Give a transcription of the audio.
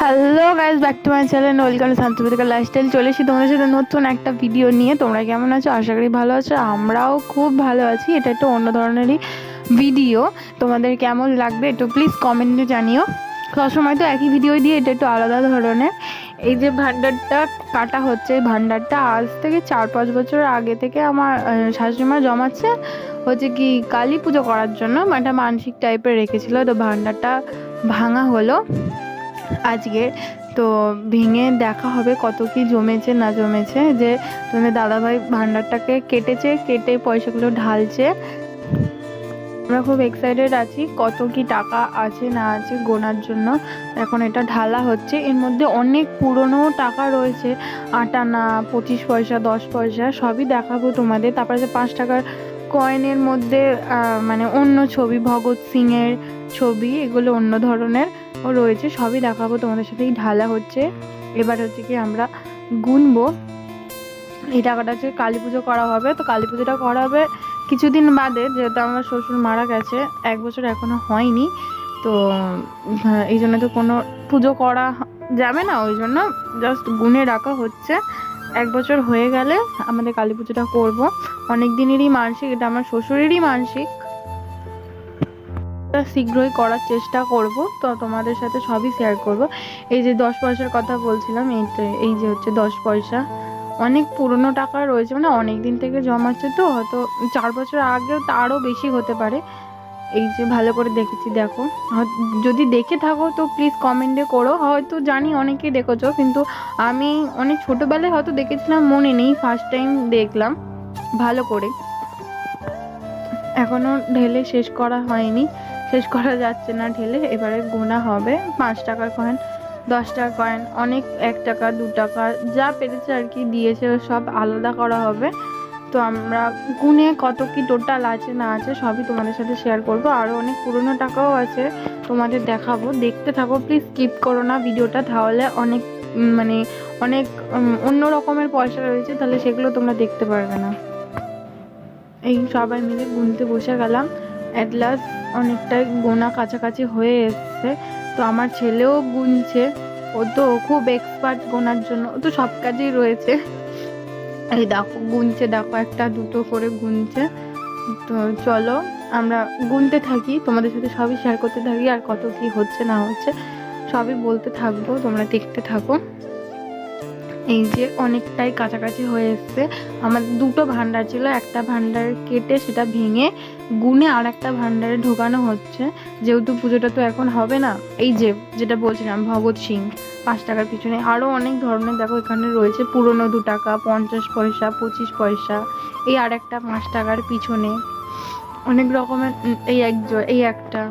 Hello guys back to my channel welcome Shantipurika lifestyle চলে এসেছি তোমাদের সাথে নতুন একটা ভিডিও নিয়ে। তোমরা কেমন আছো? আশা করি ভালো আছো। আমরাও খুব ভালো আছি। এটা একটু অন্য ধরনেরই ভিডিও তোমাদের কেমন লাগবে একটু প্লিজ কমেন্টে জানিও। সবসময় তো একই ভিডিও দিয়ে এটা একটু আলাদা ধরনের। এই যে ভান্ডারটা কাটা হচ্ছে, এই ভান্ডারটা আজ থেকে চার পাঁচ বছর আগে থেকে আমার শাশুড়িমা জমাচ্ছে হচ্ছে কি কালী পুজো করার জন্য। একটা মানসিক টাইপের রেখেছিল। তো ভান্ডারটা ভাঙা হলো। আজকে তো ভেঙে দেখা হবে কত কি জমেছে, না জমেছে, যে তোমাদের দাদাভাই ভান্ডারটাকে কেটেছে, কেটে পয়সাগুলো ঢালছে। আমরা খুব এক্সাইটেড আছি কত কি টাকা আছে, না আছে গোনার জন্য। এখন এটা ঢালা হচ্ছে। এর মধ্যে অনেক পুরনো টাকা রয়েছে। আটানা, পঁচিশ পয়সা, দশ পয়সা, সবই দেখাবো তোমাদের। তারপরে যে পাঁচ টাকার কয়েনের মধ্যে মানে অন্য ছবি, ভগৎ সিংয়ের ছবি, এগুলো অন্য ধরনের। রয়েছে সবই দেখাবো তোমাদের সাথেই ঢালা হচ্ছে। এবার হচ্ছে কি আমরা গুনবো। এই টাকাটা হচ্ছে কালী পুজো করা হবে। তো কালী পুজোটা করা হবে কিছুদিন বাদে যেহেতু আমার শ্বশুর মারা গেছে এক বছর এখনও হয়নি। তো হ্যাঁ, এই জন্য তো কোনো পুজো করা যাবে না ওই জন্য জাস্ট গুনে রাখা হচ্ছে। এক বছর হয়ে গেলে আমাদের কালী পুজোটা করব। অনেক দিনেরই মানসিক এটা আমার শ্বশুরেরই মানসিক। শীঘ্রই করার চেষ্টা করব, তো তোমাদের সাথে সবই শেয়ার করব। এই যে দশ পয়সার কথা বলছিলাম, এই এই যে হচ্ছে দশ পয়সা। অনেক পুরনো টাকা রয়েছে মানে অনেক দিন থেকে জমাচ্ছে তো, হয়তো চার বছর আগেও তারও বেশি হতে পারে। এই যে ভালো করে দেখেছি, দেখো। যদি দেখে থাকো তো প্লিজ কমেন্টে করো। হয়তো জানি অনেকেই দেখেছ, কিন্তু আমি অনেক ছোটোবেলায় হয়তো দেখেছিলাম, মনে নেই ফার্স্ট টাইম দেখলাম, ভালো করে। এখনও ঢেলে শেষ করা হয়নি। শেষ করা যাচ্ছে না ঢেলে, এবারে গোনা হবে। পাঁচ টাকার কয়েন দশ টাকার কয়েন অনেক এক টাকা, দু টাকা, যা পেরেছে আর কি দিয়েছে, সব আলাদা করা হবে। তো আমরা গুনে কত কি টোটাল আছে, না আছে, সবই তোমাদের সাথে শেয়ার করব। আরও অনেক পুরনো টাকাও আছে, তোমাদের দেখাবো। দেখতে থাকো প্লিজ স্কিপ করো না ভিডিওটা। তাহলে অনেক মানে অনেক অন্য রকমের পয়সা রয়েছে, তাহলে সেগুলো তোমরা দেখতে পারবে না। এই সবাই মিলে গুনতে বসে গেলাম। অ্যাট লাস্ট অনেকটাই গোনা কাছাকাছি হয়ে এসছে। তো আমার ছেলেও গুনছে। ও তো খুব এক্সপার্ট গোনার জন্য। ও তো সব কাজেই রয়েছে। এই দেখো, গুনছে, দেখো, একটা, দুটো করে গুনছে। তো চলো, আমরা গুনতে থাকি। তোমাদের সাথে সবই শেয়ার করতে থাকি, আর কত কি হচ্ছে, না হচ্ছে, সবই বলতে থাকব। তোমরা দেখতে থাকো। এই যে অনেকটাই কাছাকাছি হয়ে এসছে। আমার দুটো ভান্ডার ছিল, একটা ভান্ডার কেটে সেটা ভেঙে গুনে আর একটা ভান্ডারে ঢোকানো হচ্ছে। যেহেতু পুজোটা তো এখন হবে না, এই যে যেটা বলছিলাম, ভগৎ সিং, পাঁচ টাকার পিছনে। আরও অনেক ধরনের দেখো এখানে রয়েছে, পুরনো দু টাকা, পঞ্চাশ পয়সা, পঁচিশ পয়সা, এই আর একটা পাঁচ টাকার পিছনে। অনেক রকমের, এই এক এই একটা।